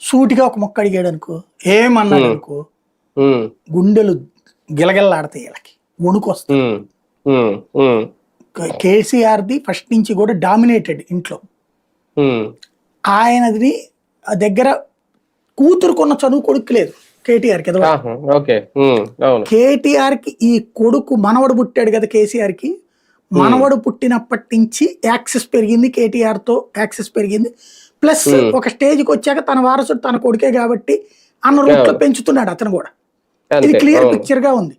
సూటిగా ఒక మొక్క అడిగాడు అనుకో ఏమన్నాడు. అనుకో గుండెలు గిలగిల్లాడతాయి వీళ్ళకి వణుకు వస్తుంది ఉమ్, ఉమ్, ఉమ్, కేసీఆర్ది ఫస్ట్ నుంచి కూడా డామినేటెడ్ ఇంట్లో. ఆయనది దగ్గర కూతురుకున్న చదువు కొడుకు లేదు ఉమ్, అవును. కేటీఆర్కి ఈ కొడుకు మనవడు పుట్టాడు కదా కేసీఆర్కి మనవడు పుట్టినప్పటి నుంచి యాక్సెస్ పెరిగింది కేటీఆర్తో యాక్సెస్ పెరిగింది. ప్లస్. ఒక స్టేజ్కి వచ్చాక తన వారసుడు తన కొడుకే కాబట్టి అన్న రూట్లో అవును. పెంచుతున్నాడు అతను కూడా. ఇది క్లియర్ పిక్చర్గా ఉంది.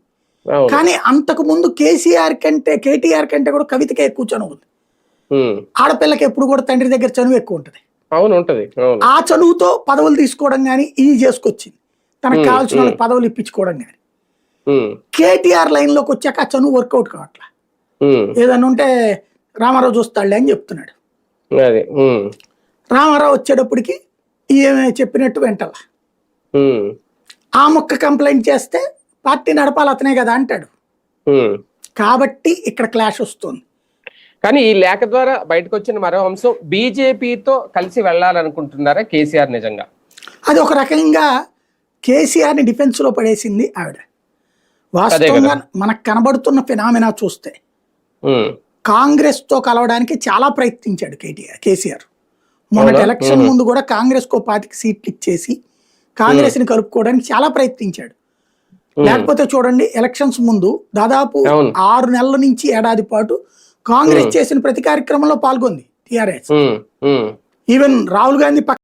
కానీ అంతకు ముందు కేసీఆర్ కంటే కేటీఆర్ కంటే కూడా కవితకే ఎక్కువ చనువు ఉంది. ఆడపిల్లకి ఎప్పుడు కూడా తండ్రి దగ్గర చనువు ఎక్కువ ఉంటుంది. అవును ఉంటది. ఆ చనువుతో పదవులు తీసుకోవడం కానీ ఇది చేసుకొచ్చింది. తనకు కావాల్సిన. పదవులు ఇప్పించుకోవడం కానీ కేటీఆర్ లైన్లోకి వచ్చాక ఆ చనువు వర్కౌట్ కావట్లా. ఉమ్, ఏదన్నా ఉంటే రామారావు చూస్తాడులే అని చెప్తున్నాడు. రామారావు వచ్చేటప్పటికి ఈమె చెప్పినట్టు వెంటల. ఆ మొక్క కంప్లైంట్ చేస్తే పార్టీ నడపాలి అతనే కదా అంటాడు. కాబట్టి ఇక్కడ క్లాష్ వస్తుంది. కానీ ఈ లేఖ ద్వారా బయటకు వచ్చిన మరో అంశం బీజేపీతో కలిసి వెళ్ళాలనుకుంటున్నారా కేసీఆర్ నిజంగా? అది ఒక రకంగా కేసీఆర్ని డిఫెన్స్లో పడేసింది ఆవిడ. వాస్తవంగా మనకు కనబడుతున్న ఫినామినా చూస్తే కాంగ్రెస్తో కలవడానికి చాలా ప్రయత్నించాడు కేటీఆర్ కేసీఆర్ మొన్నటి? ఎలక్షన్. ముందు కూడా కాంగ్రెస్ కో పాతికి సీట్లు ఇచ్చేసి కాంగ్రెస్ని కలుపుకోవడానికి చాలా ప్రయత్నించాడు లేకపోతే చూడండి ఎలక్షన్స్ ముందు దాదాపు. ఆరు నెలల నుంచి ఏడాది పాటు కాంగ్రెస్ చేసిన ప్రతి కార్యక్రమంలో పాల్గొంది టిఆర్ఎస్. ఈవెన్ రాహుల్ గాంధీ పక్క